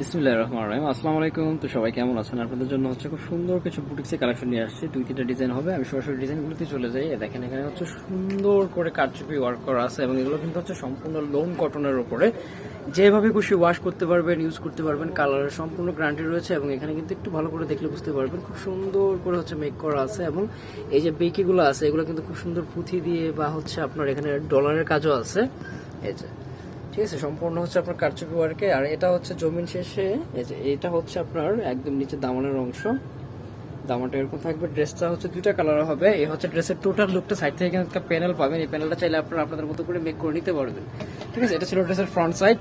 বিসমুল্লাহ রহমান রহিম। আসসালামু আলাইকুম তো সবাই কেমন আছেন? আপনাদের জন্য হচ্ছে খুব সুন্দর কিছু বুটিক্সের কালেকশন নিয়ে আসছি। দুই তিনটা ডিজাইন হবে। আমি সরাসরি ডিজাইনগুলোতে চলে যাই। দেখেন, এখানে হচ্ছে সুন্দর করে কারচুপি ওয়ার্ক করা আছে এবং এগুলো কিন্তু হচ্ছে সম্পূর্ণ লোন কটনের উপরে। যেভাবে খুশি ওয়াশ করতে পারবেন ইউজ করতে পারবেন কালারের সম্পূর্ণ গ্যারান্টি রয়েছে এবং এখানে কিন্তু একটু ভালো করে দেখলে বুঝতে পারবেন খুব সুন্দর করে হচ্ছে মেক করা আছে এবং এই যে বেকিগুলো আছে, এগুলো কিন্তু খুব সুন্দর পুঁথি দিয়ে বা হচ্ছে আপনার এখানে ডলারের কাজও আছে। এই যে ঠিক আছে, সম্পূর্ণ হচ্ছে আপনার কারচুপি ওয়ার্কে আর এটা হচ্ছে জমিন শেষে এটা হচ্ছে আপনার একদম নিচে দামানের অংশ। দামানটা এরকম থাকবে, ড্রেসটা হচ্ছে দুইটা কালার হবে। এই হচ্ছে ড্রেসের টোটাল লুকটা সাইড থেকে কিন্তু একটা প্যানেল পাবেন। এই প্যানেলটা চাইলে আপনারা আপনাদের মতো করে মেক করে নিতে পারবেন। ঠিক আছে, এটা ছিল ড্রেসের ফ্রন্ট সাইড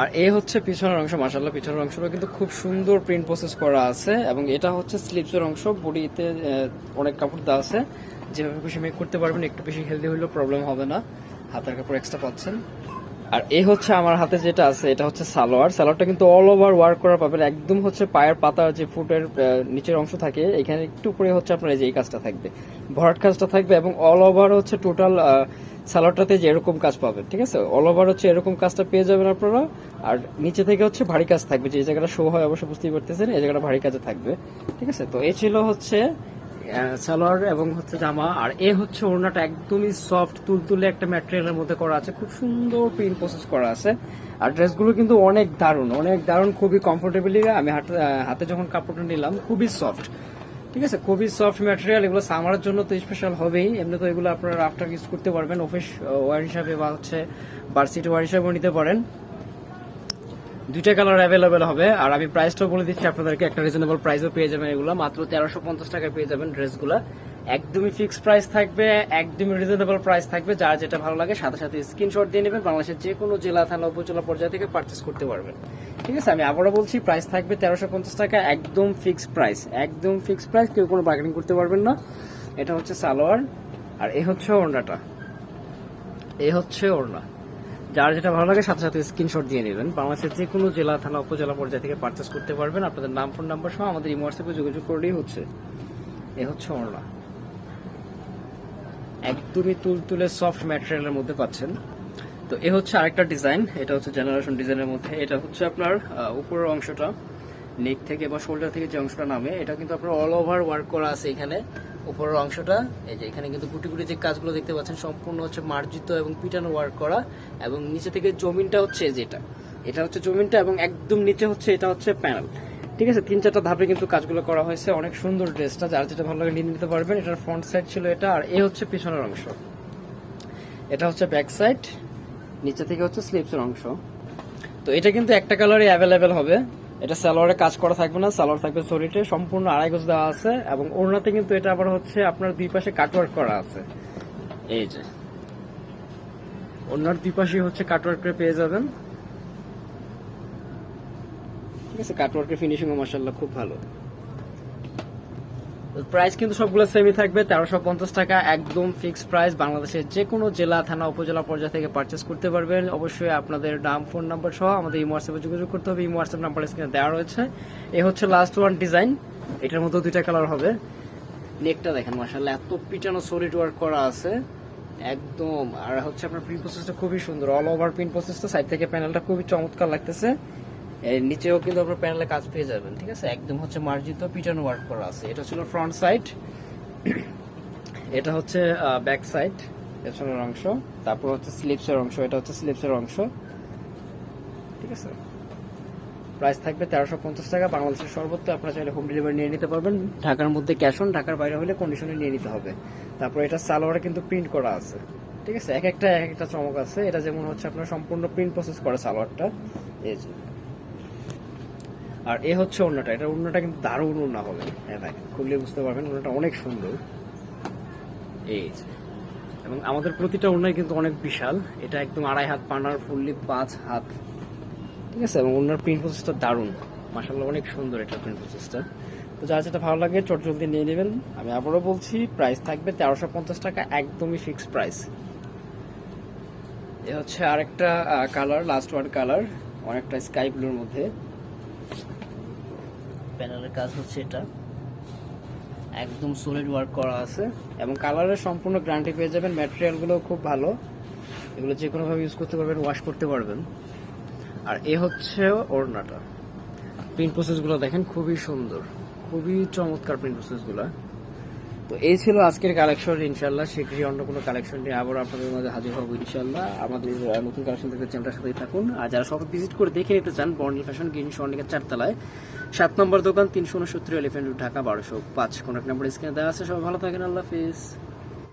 আর এই হচ্ছে পিছনের অংশ মাসাল্লাহ পিছনের অংশটা কিন্তু খুব সুন্দর প্রিন্ট প্রসেস করা আছে। এবং এটা হচ্ছে স্লিপসের অংশ, বডিতে অনেক কাপড় দেওয়া আছে। যেভাবে খুশি মেক করতে পারবেন, একটু বেশি হেলদি হলেও প্রবলেম হবে না। হাতের কাপড় এক্সট্রা পাচ্ছেন। আর এই হচ্ছে আমার হাতে যেটা আছে, এটা হচ্ছে সালোয়ার। সালোয়ারটা কিন্তু অল ওভার ওয়ার্ক করা পাবেন। একদম হচ্ছে পায়ের পাতা যে ফুটের নিচের অংশ থাকে, এখানে একটু উপরে হচ্ছে আপনার এই যে এই কাজটা থাকবে। ভরাট কাজটা থাকবে এবং অল ওভার হচ্ছে টোটাল সালোয়ারটাতে যে এরকম কাজ পাবেন, ঠিক আছে? অল ওভার হচ্ছে এরকম কাজটা পেয়ে যাবেন আপনারা। আর নিচে থেকে হচ্ছে ভারী কাজ থাকবে, যে জায়গাটা শো হয় অবশ্যই বুঝতেই পারতেছেন, এই জায়গাটা ভারী কাজে থাকবে, ঠিক আছে? তো এই ছিল হচ্ছে সালোয়ার এবং হচ্ছে জামা। আর এ হচ্ছে ওড়নাটা একদমই সফট তুলতুলে একটা ম্যাটেরিয়ালের মধ্যে করা আছে। খুব সুন্দর প্রিন্ট প্রসেস করা আছে। আর ড্রেসগুলো কিন্তু অনেক দারুণ অনেক দারুণ, খুবই কমফোর্টেবলি আমি হাতে হাতে যখন কাপড়টা নিলাম, খুবই সফট ঠিক আছে? খুবই সফট ম্যাটেরিয়াল এগুলো সামারের জন্য তো স্পেশাল হবেই। এমনি তো এগুলো আপনারা আফটার ইউজ করতে পারবেন অফিস ওয়ার হিসাবে বা হচ্ছে বার্সিটি ওয়ার হিসাবেও নিতে পারেন। দুইটা কালার অ্যাভেলেবেল হবে। আর আমি প্রাইসটাও বলে দিচ্ছি আপনাদেরকে, একটা রিজনেবল প্রাইসও পেয়ে যাবেন এগুলো। মাত্র তেরোশো পঞ্চাশ টাকায় পেয়ে যাবেন ড্রেসগুলো। একদমই ফিক্স প্রাইস থাকবে, একদমই রিজনেবল প্রাইস থাকবে। যার যেটা ভালো লাগে সাথে সাথে স্ক্রিনশট দিয়ে নেবেন। বাংলাদেশের যে কোনো জেলা, থানা, উপজেলা, পর্যায় থেকে পারচেস করতে পারবেন। ঠিক আছে, আমি আবারও বলছি প্রাইস থাকবে তেরোশো পঞ্চাশ টাকা, একদম ফিক্স প্রাইস একদম ফিক্স প্রাইস কেউ কোনো বার্গেনিং করতে পারবেন না। এটা হচ্ছে সালোয়ার, আর এ হচ্ছে ওড়নাটা। এ হচ্ছে ওড়না। যার যেটা ভালো লাগে, সাথে সাথে স্ক্রিনশট দিয়ে নেবেন। বাংলাদেশের যে কোনো জেলা, থানা, উপজেলা পর্যায় থেকে পারচেস করতে পারবেন। আপনাদের নাম ফোন নাম্বার সহ আমাদের ইমো যোগাযোগ করলেই হচ্ছে। এ হচ্ছে ওড়না একদমই তুলতুলে সফট ম্যাটেরিয়ালের মধ্যে পাচ্ছেন। তো এ হচ্ছে আরেকটা ডিজাইন এটা হচ্ছে জেনারেশন ডিজাইনের মধ্যে। এটা হচ্ছে আপনার উপরের অংশটা নেক থেকে বা শোল্ডার থেকে যে অংশটা নামে, এটা কিন্তু আপনার অল ওভার ওয়ার্ক করা আছে এখানে। উপরের অংশটা, এই যে এখানে কিন্তু গুটি গুটি যে কাজগুলো দেখতে পাচ্ছেন, সম্পূর্ণ হচ্ছে মার্জিত এবং পিটানো ওয়ার্ক করা, এবং নিচে থেকে জমিনটা হচ্ছে যেটা। এটা হচ্ছে জমিনটা এবং একদম নিচে হচ্ছে, এটা হচ্ছে প্যানেল। ঠিক আছে? তিন চারটা ধাপে কিন্তু কাজগুলো করা হয়েছে। অনেক সুন্দর ড্রেসটা, যার যেটা ভালো লাগে নিয়ে নিতে পারবেন। এটার ফ্রন্ট সাইড ছিল এটা, আর এ হচ্ছে পিছনের অংশ। এটা হচ্ছে ব্যাক সাইড, নিচে থেকে হচ্ছে স্লিপসের অংশ। তো এটা কিন্তু একটা কালারই অ্যাভেলেবেল হবে। এটা সালোয়ারে কাজ করা থাকবে না, সালোয়ার থাকবে শরীরে সম্পূর্ণ আড়াই গোজ দেওয়া আছে এবং ওড়নাতে কিন্তু এটা আবার হচ্ছে আপনার দুই পাশে কাটওয়ার্ক করা আছে। এই যে। ওড়নার দুই পাশে হচ্ছে কাটওয়ার্ক করে পেয়ে যাবেন। ঠিক আছে কাটওয়ার্কের ফিনিশিংও মাসাল্লাহ খুব ভালো। প্রাইস কিন্তু সবগুলো সেমই থাকবে। তেরোশো পঞ্চাশ টাকা একদম ফিক্সড প্রাইস বাংলাদেশের যে কোনো জেলা, থানা, উপজেলা পর্যায় থেকে পারচেস করতে পারবেন। অবশ্যই আপনাদের নাম ফোন নাম্বার সহ আমাদের এই হোয়াটসঅ্যাপে যোগাযোগ করতে হবে। এই হোয়াটসঅ্যাপ নাম্বার স্ক্রিনে দেওয়া রয়েছে। এ হচ্ছে লাস্ট ওয়ান ডিজাইন এটার মধ্যে দুইটা কালার হবে। নেকটা দেখেন মাসাল্লাহ এত পিটানো সলিড ওয়ার্ক করা আছে। একদম। আর হচ্ছে আপনার প্রিন্ট প্রসেসটা খুবই সুন্দর। অল ওভার প্রিন্ট প্রসেসটা সাইড থেকে প্যানেলটা খুবই চমৎকার লাগতেছে। এর নিচেও কিন্তু আপনার প্যানেলে কাজ পেয়ে যাবেন, ঠিক আছে? একদম হচ্ছে মার্জিত পিটানো ওয়ার্ক করা আছে। এটা ছিল ফ্রন্ট সাইড এটা হচ্ছে ব্যাক সাইড পেছনের অংশ, তারপর হচ্ছে স্লিপসের অংশ, এটা হচ্ছে স্লিপসের অংশ, ঠিক আছে? প্রাইস থাকবে তেরোশো পঞ্চাশ টাকা, বাংলাদেশের সর্বত্র আপনারা চাইলে হোম ডেলিভারি নিয়ে নিতে পারবেন। ঢাকার মধ্যে ক্যাশ অন ঢাকার বাইরে হলে কন্ডিশনে নিয়ে নিতে হবে। তারপর এটা সালোয়ারে কিন্তু প্রিন্ট করা আছে, ঠিক আছে? এক একটা এক একটা চমক আছে। এটা যেমন হচ্ছে আপনার সম্পূর্ণ প্রিন্ট প্রসেস করা সালোয়ারটা। এই আর এ হচ্ছে অন্যটা এটা অন্যটা কিন্তু দারুণ অন্য হবে। হ্যাঁ খুবলে বুঝতে পারবেন অন্যটা অনেক সুন্দর। এই এবং আমাদের প্রতিটা অন্যায় কিন্তু অনেক বিশাল। এটা একদম আড়াই হাত পানার, ফুললি পাঁচ হাত। ঠিক আছে? এবং অন্যার প্রিন্ট প্রসেসটা দারুণ। মাসাল্লাহ অনেক সুন্দর এটা প্রিন্ট প্রসেসটা তো যার যেটা ভালো লাগে, চট জলদি নিয়ে নেবেন। আমি আবারও বলছি প্রাইস থাকবে তেরোশো পঞ্চাশ টাকা, একদমই ফিক্সড প্রাইস এ হচ্ছে আরেকটা কালার লাস্ট ওয়ার্ড কালার অনেকটা স্কাই ব্লুর মধ্যে। প্যানেলের কাজ হচ্ছে এটা। একদম সলিড ওয়ার্ক করা আছে। এবং কালারের সম্পূর্ণ গ্যারান্টি পেয়ে যাবেন। ম্যাটেরিয়ালগুলো খুব ভালো। এগুলো যে কোনোভাবে ইউজ করতে পারবেন ওয়াশ করতে পারবেন। আর এ হচ্ছে ওড়নাটা। প্রিন্ট প্রসেসগুলো দেখেন, খুবই সুন্দর। খুবই চমৎকার প্রিন্ট প্রসেসগুলো তো এই ছিল আজকের কালেকশন ইনশাল্লাহ শীঘ্রই অন্য কোনো কালেকশন নিয়ে আবার আপনাদের মাঝে হাজির হব ইনশাল্লাহ আমাদের নতুন কালেকশন থেকে চ্যানেলটার সাথেই থাকুন। আর যারা সব ভিজিট করে দেখে নিতে চান বর্ণিল ফ্যাশন গ্রিন স্বর্ণিকের চারতলায়, সাত নম্বর দোকান, তিনশো উনসত্তর এলিফেন্ট ঢাকা, বারোশো পাঁচ। কন্ট্যাক্ট নম্বর স্ক্রিনে দেওয়া আছে। সবাই ভালো থাকেন, আল্লাহ হাফিজ।